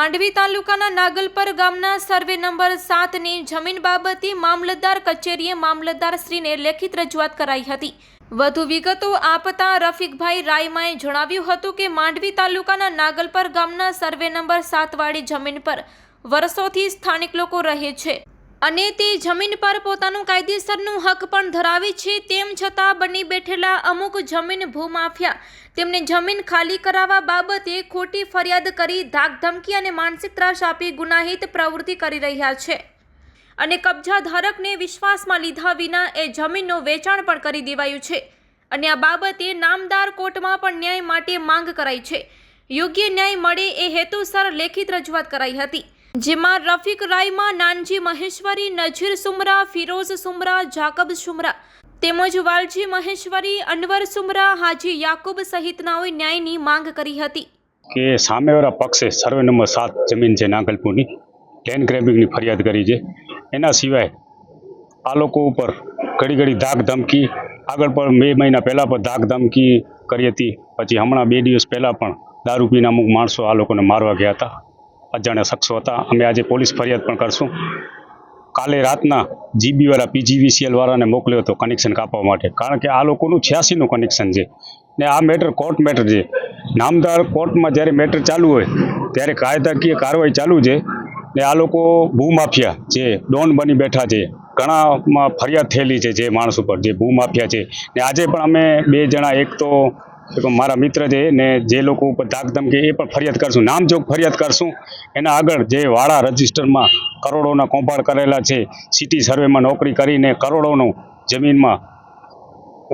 માંડવી તાલુકાના નાગલપર ગામના survey number સાતની જમીન બાબતે મામલતદાર કચેરીએ મામલતદારશ્રીને લેખિત રજૂઆત કરાઈ હતી. વધુ વિગતો આપતા રફીકભાઈ રાયમાએ જણાવ્યું હતું કે માંડવી તાલુકાના નાગલપર ગામના સર્વે નંબર સાતવાળી જમીન પર વર્ષોથી સ્થાનિક લોકો રહે છે. અને તે જમીન પર પોતાનું કાયદેસરનું હક પણ ધરાવે છે, તેમ છતાં બની બેઠેલા અમુક જમીન ભૂમાફિયા તેમને જમીન ખાલી કરાવવા બાબતે ખોટી ફરિયાદ કરી ધાકધમકી અને માનસિક ત્રાસ આપી ગુનાહિત પ્રવૃત્તિ કરી રહ્યા છે. અને કબજા ધારકને વિશ્વાસમાં લીધા વિના એ જમીનનું વેચાણ પણ કરી દેવાયું છે અને આ બાબતે નામદાર કોર્ટમાં પણ ન્યાય માટે માંગ કરાઈ છે. યોગ્ય ન્યાય મળે એ હેતુસર લેખિત રજૂઆત કરાઈ હતી. જેમાં રફીક રાયમાં નાનજી મહેશ્વરી, નજીર સુમરા, ફિરોઝ સુમરા, જાકબ સુમરા તેમજ વાલજી મહેશ્વરી, અનવર સુમરા, હાજી યાકુબ સહિતનાઓએ ન્યાયની માંગ કરી હતી. કે સામેવાળા પક્ષે સર્વે નંબર સાત જમીન છે નાગલપુરની લેન્ડ ગ્રેબિંગની ફરિયાદ કરી છે. એના સિવાય આ લોકો ઉપર ઘડી ઘડી ધાક ધમકી, આગળ પણ બે મહિના પહેલાં પણ ધાક ધમકી કરી હતી. પછી હમણાં બે દિવસ પહેલાં પણ દારૂ પીને અમુક માણસો આ લોકોને મારવા ગયા હતા. અજાણ્યા શખ્સો હતા. અમે આજે પોલીસ ફરિયાદ પણ કરશું. કાલે રાતના જીબીવાળા પીજીવીસીએલવાળાને મોકલ્યો હતો કનેક્શન કાપવા માટે. કારણ કે આ લોકોનું છ્યાસીનું કનેક્શન છે. ને આ મેટર કોર્ટ મેટર છે. નામદાર કોર્ટમાં જ્યારે મેટર ચાલુ હોય, ત્યારે કાયદાકીય કાર્યવાહી ચાલુ છે. ને આ લોકો ભૂમાફિયા જે ડોન બની બેઠા છે. ઘણામાં ફરિયાદ થયેલી છે જે માણસ ઉપર, જે ભૂમાફિયા છે. ને આજે પણ અમે બે જણા, એક તો મારા મિત્ર છે ને જે લોકો ઉપર ધાકધમકી એ પણ ફરિયાદ કરશું. નામજોગ ફરિયાદ કરશું. એના આગળ જે વાળા રજિસ્ટરમાં કરોડોના કૌભાંડ કરેલા છે, સિટી સર્વેમાં નોકરી કરીને કરોડોનું જમીનમાં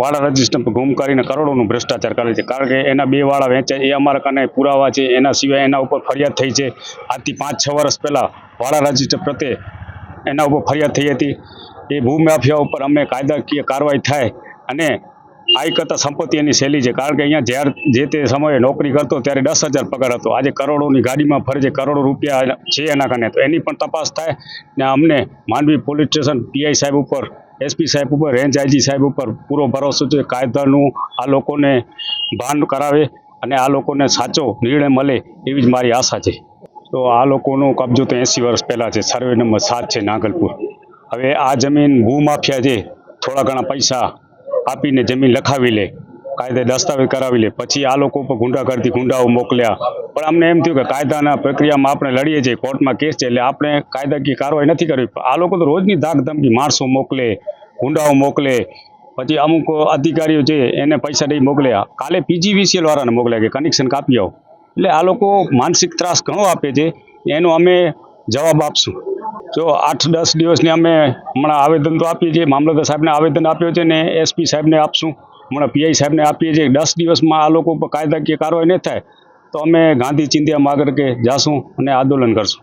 વાળા રજિસ્ટર પર ગુમ કરીને કરોડોનું ભ્રષ્ટાચાર કરે છે. કારણ કે એના બે વાળા વેચાય એ અમારા કને પુરાવા છે, એના સિવાય એના ઉપર ફરિયાદ થઈ છે. આજથી પાંચ છ વર્ષ પહેલાં વાળા રજિસ્ટર પ્રત્યે એના ઉપર ફરિયાદ થઈ હતી. એ ભૂમાફિયા ઉપર અમે કાયદાકીય કાર્યવાહી થાય અને આય કરતાં સંપત્તિ એની શૈલી છે. કારણ કે અહીંયા જ્યારે જે તે સમયે નોકરી કરતો ત્યારે દસ હજાર પગાર હતો. આજે કરોડોની ગાડીમાં ફરજે કરોડો રૂપિયા છે એના કારણે. તો એની પણ તપાસ થાય ને અમને માંડવી પોલીસ સ્ટેશન પીઆઈ સાહેબ ઉપર, એસપી સાહેબ ઉપર, રેન્જ આઈજી સાહેબ ઉપર પૂરો ભરોસો છે કાયદાનું આ લોકોને ભાન કરાવે અને આ લોકોને સાચો નિર્ણય મળે એવી જ મારી આશા છે. તો આ લોકોનો કબજો તો એંસી વર્ષ પહેલાં છે. સર્વે નંબર સાત છે નાગલપુર. હવે આ જમીન ભૂમાફિયા છે. થોડા ઘણા પૈસા આપીને જમીન લખાવી લે, કાયદે દસ્તાવેજ કરાવી લે. પછી આ લોકો ઉપર ગુંડાગર્દી, ગુંડાઓ મોકલ્યા. પણ અમને એમ થયું કે કાયદાના પ્રક્રિયામાં આપણે લડીએ છીએ, કોર્ટમાં કેસ છે એટલે આપણે કાયદાકીય કાર્યવાહી નથી કરવી. આ લોકો તો રોજની ધાક ધમકી માણસો મોકલે, ગુંડાઓ મોકલે. પછી અમુક અધિકારીઓ છે એને પૈસા દઈ મોકલ્યા. કાલે પીજીવીસીએલ વાળાને મોકલ્યા કે કનેક્શન કાપી આવો. એટલે આ લોકો માનસિક ત્રાસ ઘણો આપે છે. એનો અમે જવાબ આપશું. જો આઠ દસ દિવસની અમે હમણાં આવેદન તો આપીએ છીએ. મામલતદાર સાહેબને આવેદન આપ્યો છે ને એસપી સાહેબને આપશું. હમણાં પીઆઈ સાહેબને આપીએ છીએ. દસ દિવસમાં આ લોકો ઉપર કાયદાકીય કાર્યવાહી નહીં થાય તો અમે ગાંધી ચિંધ્યા કે જાશું અને આંદોલન કરશું.